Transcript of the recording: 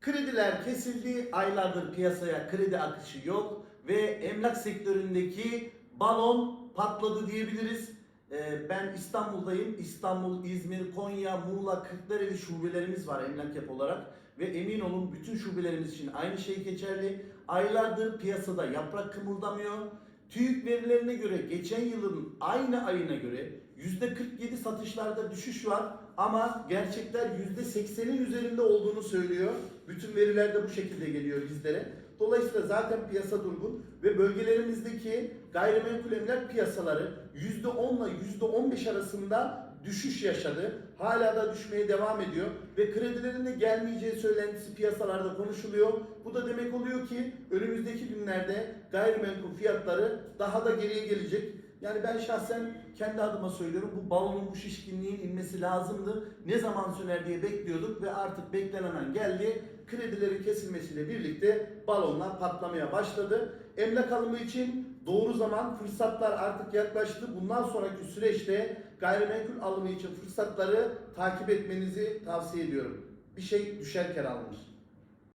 Krediler kesildi, aylardır piyasaya kredi akışı yok ve emlak sektöründeki balon patladı diyebiliriz. Ee, Ben İstanbul'dayım. İstanbul, İzmir, Konya, Muğla, Kırklareli şubelerimiz var emlak yap olarak. Ve emin olun bütün şubelerimiz için aynı şey geçerli. Aylardır piyasada yaprak kımıldamıyor. TÜİK verilerine göre geçen yılın aynı ayına göre %47 satışlarda düşüş var ama gerçekler %80'in üzerinde olduğunu söylüyor. Bütün veriler de bu şekilde geliyor bizlere. Dolayısıyla zaten piyasa durgun ve bölgelerimizdeki gayrimenkul emlak piyasaları %10 ile %15 arasında düşüş yaşadı. Hala da düşmeye devam ediyor ve kredilerin de gelmeyeceği söylentisi piyasalarda konuşuluyor. Bu da demek oluyor ki önümüzdeki günlerde gayrimenkul fiyatları daha da geriye gelecek. Yani ben şahsen kendi adıma söylüyorum bu balonun bu şişkinliğin inmesi lazımdı. Ne zaman söner diye bekliyorduk ve artık beklenen an geldi. Kredilerin kesilmesiyle birlikte balonlar patlamaya başladı. Emlak alımı için doğru zaman fırsatlar artık yaklaştı. Bundan sonraki süreçte gayrimenkul alımı için fırsatları takip etmenizi tavsiye ediyorum. Bir şey düşerken alınır.